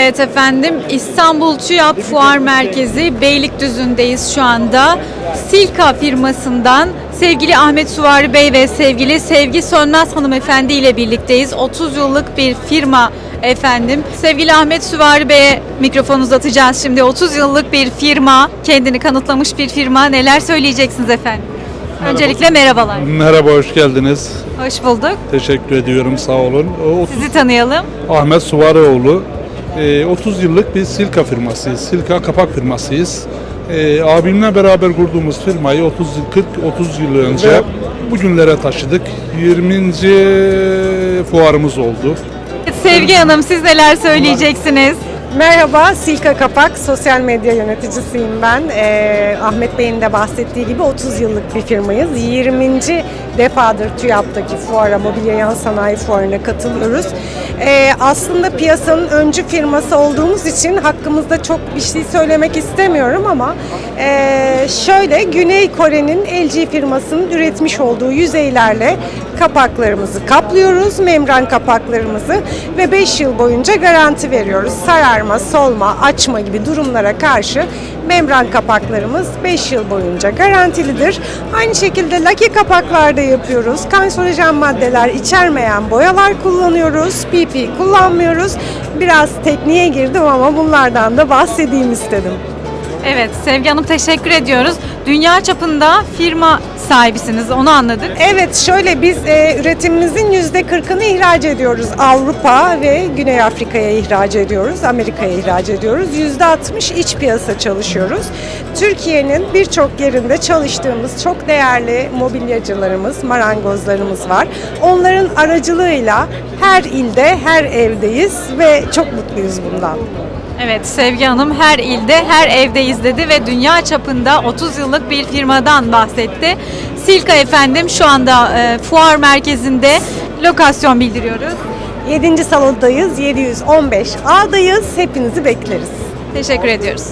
Evet efendim İstanbul TÜYAP Fuar Merkezi Beylikdüzü'ndeyiz şu anda. Silka firmasından sevgili Ahmet Suvari Bey ve sevgili Sevgi Sönmez hanımefendi ile birlikteyiz. 30 yıllık bir firma efendim. Sevgili Ahmet Süvari Bey'e mikrofon uzatacağız şimdi. 30 yıllık bir firma, kendini kanıtlamış bir firma. Neler söyleyeceksiniz efendim? Öncelikle merhabalar. Merhaba, hoş geldiniz. Hoş bulduk. Teşekkür ediyorum, sağ olun. O, Sizi tanıyalım. Ahmet Suvarioğlu, e, 30 yıllık bir Silka firmasıyız. Silka kapak firmasıyız. E, abimle beraber kurduğumuz firmayı 30 yıl, 40-30 yıl önce bugünlere taşıdık. 20. fuarımız oldu. Sevgi Hanım siz neler söyleyeceksiniz? Merhaba, Silka Kapak, sosyal medya yöneticisiyim ben. Ee, Ahmet Bey'in de bahsettiği gibi 30 yıllık bir firmayız. 20. defadır TÜYAP'taki fuara, mobilya yan sanayi fuarına katılıyoruz. Ee, aslında piyasanın öncü firması olduğumuz için hakkımızda çok bir şey söylemek istemiyorum ama ee, şöyle Güney Kore'nin LG firmasının üretmiş olduğu yüzeylerle kapaklarımızı kaplıyoruz, membran kapaklarımızı ve 5 yıl boyunca garanti veriyoruz. Sararma, solma, açma gibi durumlara karşı membran kapaklarımız 5 yıl boyunca garantilidir. Aynı şekilde lake kapaklarda yapıyoruz. Kanserojen maddeler içermeyen boyalar kullanıyoruz. PP kullanmıyoruz. Biraz tekniğe girdim ama bunlardan da bahsedeyim istedim. Evet Sevgi Hanım teşekkür ediyoruz. Dünya çapında firma sahibisiniz onu anladık. Evet şöyle biz e, üretimimizin yüzde 40'ını ihraç ediyoruz. Avrupa ve Güney Afrika'ya ihraç ediyoruz. Amerika'ya ihraç ediyoruz. Yüzde 60 iç piyasa çalışıyoruz. Türkiye'nin birçok yerinde çalıştığımız çok değerli mobilyacılarımız, marangozlarımız var. Onların aracılığıyla her ilde, her evdeyiz ve çok mutluyuz bundan. Evet Sevgi Hanım her ilde her evde izledi ve dünya çapında 30 yıllık bir firmadan bahsetti. Silka efendim şu anda e, fuar merkezinde lokasyon bildiriyoruz. 7. salondayız, 715 A'dayız. Hepinizi bekleriz. Teşekkür ediyoruz.